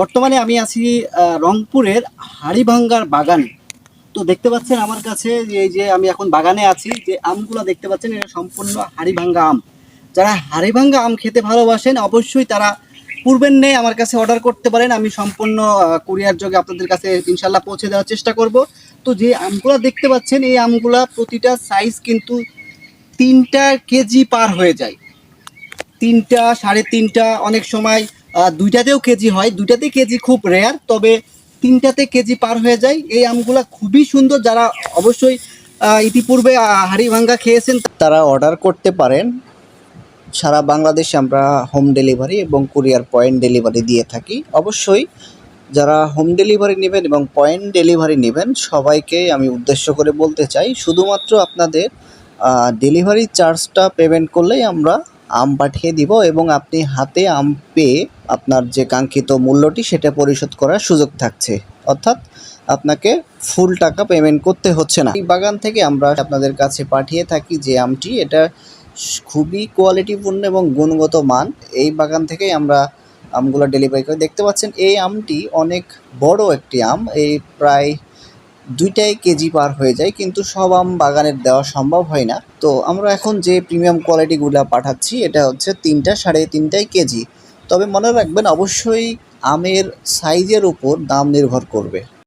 বর্তমানে আমি আছি রংপুরের হাড়িভাঙ্গার বাগানে। তো দেখতে পাচ্ছেন আমার কাছে এই যে আমি এখন বাগানে আছি, যে আমগুলো দেখতে পাচ্ছেন, এটা সম্পূর্ণ হাড়িভাঙ্গা আম। যারা হাড়িভাঙ্গা আম খেতে ভালোবাসেন, অবশ্যই তারা পূর্বের নেই আমার কাছে অর্ডার করতে পারেন। আমি সম্পূর্ণ কুরিয়ার যোগে আপনাদের কাছে ইনশাল্লাহ পৌঁছে দেওয়ার চেষ্টা করব। তো যে আমগুলো দেখতে পাচ্ছেন, এই আমগুলা প্রতিটা সাইজ কিন্তু তিনটা কেজি পার হয়ে যায়। তিনটা, সাড়ে তিনটা, অনেক সময় দুইটাতেও কেজি হয়। দুইটাতে কেজি খুব রেয়ার তবে তিনটাতে কেজি পার হয়ে যায়। এই আমগুলা খুবই সুন্দর। যারা অবশ্যই ইতিপূর্বে হাড়িভাঙ্গা খেয়েছেন, তারা অর্ডার করতে পারেন। সারা বাংলাদেশে আমরা হোম ডেলিভারি এবং কুরিয়ার পয়েন্ট ডেলিভারি দিয়ে থাকি। অবশ্যই, যারা হোম ডেলিভারি নেবেন এবং পয়েন্ট ডেলিভারি নেবেন, সবাইকে আমি উদ্দেশ্য করে বলতে চাই, শুধুমাত্র আপনাদের ডেলিভারি চার্জটা পেমেন্ট করলেই আমরা আম পাঠিয়ে দিব এবং আপনি হাতে আম পেয়ে আপনার যে কাঙ্ক্ষিত মূল্যটি সেটা পরিশোধ করার সুযোগ থাকছে। অর্থাৎ আপনাকে ফুল টাকা পেমেন্ট করতে হচ্ছে না। এই বাগান থেকে আমরা আপনাদের কাছে পাঠিয়ে থাকি যে আমটি, এটা খুবই কোয়ালিটিপূর্ণ এবং গুণগত মান। এই বাগান থেকেই আমরা আমগুলো ডেলিভারি করে দেখতে পাচ্ছেন। এই আমটি অনেক বড় একটি আম। এই প্রায় দুইটাই কেজি পার হয়ে যায়, কিন্তু সব আম বাগানের দেওয়া সম্ভব হয় না। তো আমরা এখন যে প্রিমিয়াম কোয়ালিটিগুলো পাঠাচ্ছি, এটা হচ্ছে তিনটা সাড়ে তিনটাই কেজি। তবে মনে রাখবেন, অবশ্যই আমের সাইজের উপর দাম নির্ভর করবে।